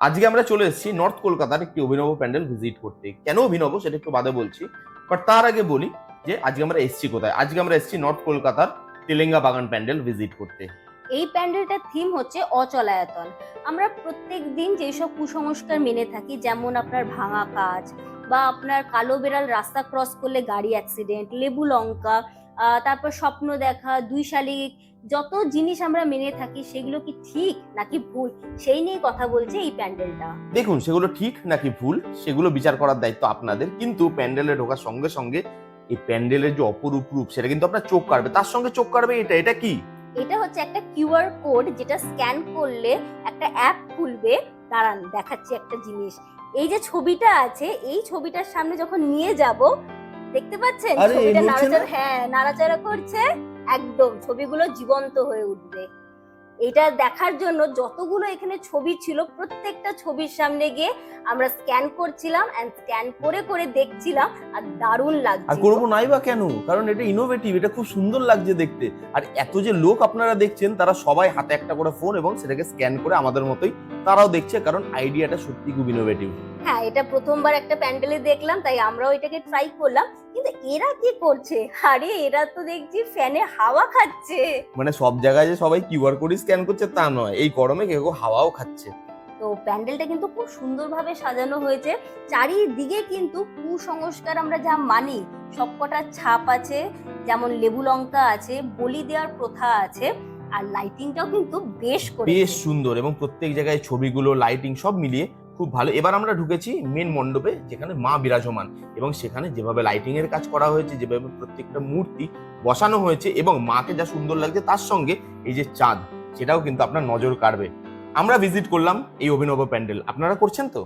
আজকে আমরা চলে এসেছি নর্থ কলকাতার একটি অভিনব প্যান্ডেল ভিজিট করতে। কেন অভিনব সেটা একটু বাদে বলছি বাট তার আগে বলি যে আজকে আমরা এসেছি কোথায়? আজকে আমরা এসেছি নর্থ কলকাতার তেলেঙ্গা বাগান প্যান্ডেল ভিজিট করতে। এই প্যান্ডেলটার থিম হচ্ছে অচলায়তন। আমরা প্রত্যেক দিন যেসব কুসংস্কার মেনে থাকি, যেমন আপনার ভাঙা কাজ বা আপনার কালো বেড়াল রাস্তা ক্রস করলে গাড়ি অ্যাক্সিডেন্ট লেবু লঙ্কা তারপর স্বপ্ন দেখা দুই শালিক যত জিনিস আমরা মেনে থাকি সেগুলো কি ঠিক নাকি ভুল? সেই নিয়ে কথা বলছে এই প্যান্ডেলটা। দেখুন সেগুলো ঠিক নাকি ভুল সেগুলো বিচার করার দায়িত্ব আপনাদের কিন্তু প্যান্ডেলে ঢোকার সঙ্গে সঙ্গে এই প্যান্ডেলের যে অপরূপ রূপ সেটা কিন্তু আপনার চোখ কাড়বে তার সঙ্গে চোখ কাড়বে এটা এটা কি? এটা হচ্ছে একটা কিউআর কোড যেটা স্ক্যান করলে একটা অ্যাপ খুলবে দাঁড়ান দেখাচ্ছি একটা জিনিস। এই যে ছবিটা আছে এই ছবিটার সামনে যখন নিয়ে যাব দেখতে পাচ্ছেন? ছবিটা নাড়াচাড়া হ্যাঁ নাড়াচাড়া করছে একদম ছবিগুলো জীবন্ত হয়ে উঠবে। এটা দেখার জন্য যতগুলো এখানে ছবি ছিল প্রত্যেকটা ছবির সামনে গিয়ে আমরা স্ক্যান করছিলাম এন্ড স্ক্যান করে করে দেখছিলাম আর দারুণ লাগছে আর করব নাই বা কেন? কারণ এটা ইনোভেটিভ এটা খুব সুন্দর লাগছে দেখতে। আর এত যে লোক আপনারা দেখছেন তারা সবাই হাতে একটা করে ফোন এবং সেটাকে স্ক্যান করে আমাদের মতোই তারাও দেখছে কারণ আইডিয়াটা সত্যি খুব ইনোভেটিভ হ্যাঁ এটা প্রথমবার একটা প্যান্ডেলে দেখলাম তাই আমরাও এটাকে ট্রাই করলাম। কিন্তু এরা কি করছে? আরে এরা তো দেখছি ফ্যানে হাওয়া খাচ্ছে। মানে সব জায়গায় যে সবাই কিউআর কোড স্ক্যান করছে তা নয়। এই গরমে কেউ কেউ হাওয়াও খাচ্ছে। তো প্যান্ডেলটা কিন্তু খুব সুন্দরভাবে সাজানো হয়েছে। চারিদিকে কিন্তু কুসংস্কার আমরা যা মানি সবকটা ছাপ আছে যেমন লেবু লঙ্কা আছে বলি দেওয়ার প্রথা আছে আর লাইটিংটাও কিন্তু বেশ বেশ সুন্দর এবং প্রত্যেক জায়গায় ছবিগুলো লাইটিং সব মিলিয়ে খুব ভালো। এবার আমরা ঢুকেছি মেন মণ্ডপে, যেখানে মা বিরাজমান এবং সেখানে যেভাবে লাইটিং এর কাজ করা হয়েছে, যেভাবে প্রত্যেকটা মূর্তি বসানো হয়েছে এবং মাকে যা সুন্দর লাগছে তার সঙ্গে এই যে চাঁদ, সেটাও কিন্তু আপনার নজর কাড়বে। আমরা ভিজিট করলাম এই অভিনব প্যান্ডেল। আপনারা করছেন তো?